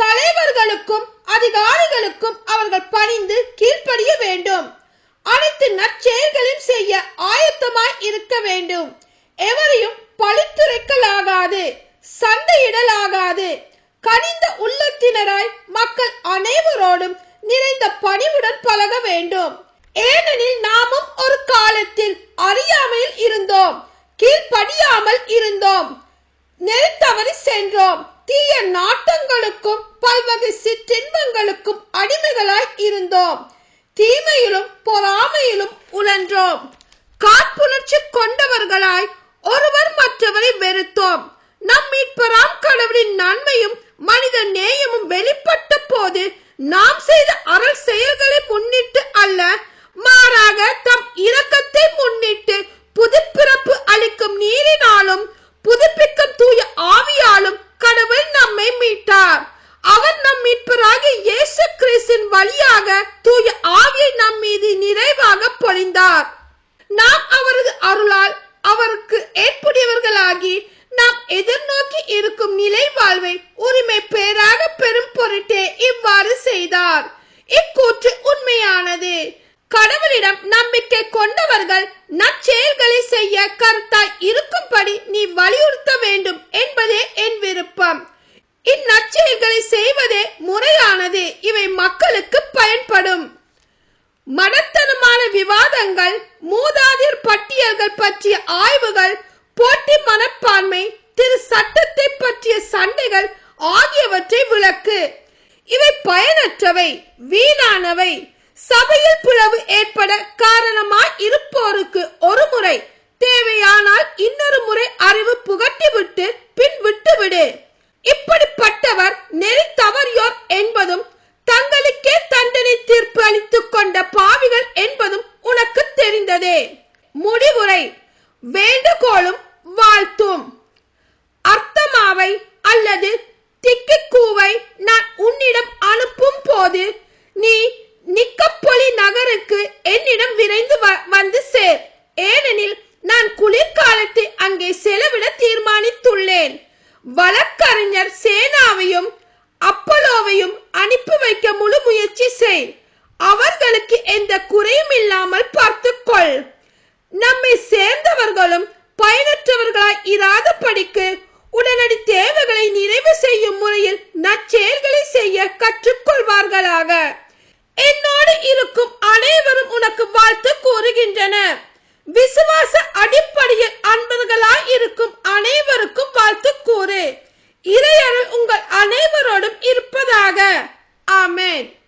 தலைவர்களுக்கும் அதிகாரிகளுக்கும் அவர்கள் பணிந்து கீழ்ப்படிய வேண்டும். அனைத்து நற்செயல்களையும் செய்ய ஆயத்தமாய் இருக்க வேண்டும். எவரையும் பழித்துரைக்கலாகாது சண்டையிடலாகாது. கனிந்த உள்ளத்தினராய் மக்கள் அனைவரோடும் நிறைந்த பணிவுடன் பழக வேண்டும். ஏனெனில் நாமும் ஒரு காலத்தில் அறியாமையில் இருந்தோம் கீழ்ப்படியாமல் இருந்தோம். நெருத்தவறி சென்றோம். தீய நாட்டங்களுக்கும் பல்வகை சிற்றின்பங்களுக்கும் அடிமைகளாய் இருந்தோம். தீமையிலும் பொறாமையிலும் உழன்றோம். காப்புணர்ச்சி கொண்டவர்களாய் ஒருவர் மற்றவரை வெறுத்தோம். நம் மீட்பராம் கடவுளின் நன்மையும் மனித நேயமும் வெளிப்பட்ட போது நாம் செய்த அறல் செயல்களை முன் வழியாக தூய ஆவியை நம் மீது நிறைவாக பொழிந்தார். நாம் அவரது அருளால் அவருக்கு ஏற்புடையவர்களாகி நாம் எதிர்நோக்கி இருக்கும் நிலை வாழ்வை உரிமை பேராக பெரும் பொருட்டே இவ்வாறு செய்தார். இக்கூற்று உண்மையானது. கடவுளிடம் நம்பிக்கை கொண்டவர்கள் நற்செயல்களை செய்ய கருத்தாய் இருக்கும்படி நீ வலியுறுத்த வேண்டும் மக்களுக்கு பயன்படும். மடத்தனமான விவாதங்கள் மூதாதிர் பட்டியல்கள் பற்றிய ஆய்வுகள் போட்டி மனப்பான்மை திரு சட்டத்தை பற்றிய சண்டைகள் ஆகியவற்றை விளக்கு. இவை பயனற்றவை வீணானவை. சபையில் பிளவு ஏற்பட காரணமாய் இருப்போருக்கு ஒரு முறை தேவையானால் இன்னொரு முறை அறிவு முடிவுரை வேண்டுகோளும் வாழ்த்தும். அர்த்தமாவை அல்லது திக்கிக்கூவை நான் உன்னிடம் அனுப்பும் போது நீ நிக்கப்பொலி நகருக்கு என்னிடம் விரைந்து வந்து சேர். ஏனெனில் நான் குளிர்காலத்தை அங்கே செலவிட தீர்மானித்துள்ளேன். வழக்கறிஞர் சேனாவையும் அப்பலோவையும் அனுப்பி வைக்க முழு முயற்சி செய். அவர்களுக்கு எந்த குறையும் இல்லாமல் பார்க்க நம்மை சேர்ந்தவர்களும் பயனற்றவர்களாய் இராதபடிக்கு உடனடி தேவைகளை நிறைவு செய்யும் முறையில் நற்செயல்களை செய்ய கற்றுக்கொள்வார்களாக. என்னோடு இருக்கும் அனைவரும் உனக்கு வாழ்த்து கூறுகின்றனர். விசுவாச அடிப்படையில் அன்பர்களாய் இருக்கும் அனைவருக்கும் வாழ்த்து கூறு. இறையருள் உங்கள் அனைவரோடும் இருப்பதாக. ஆமென்.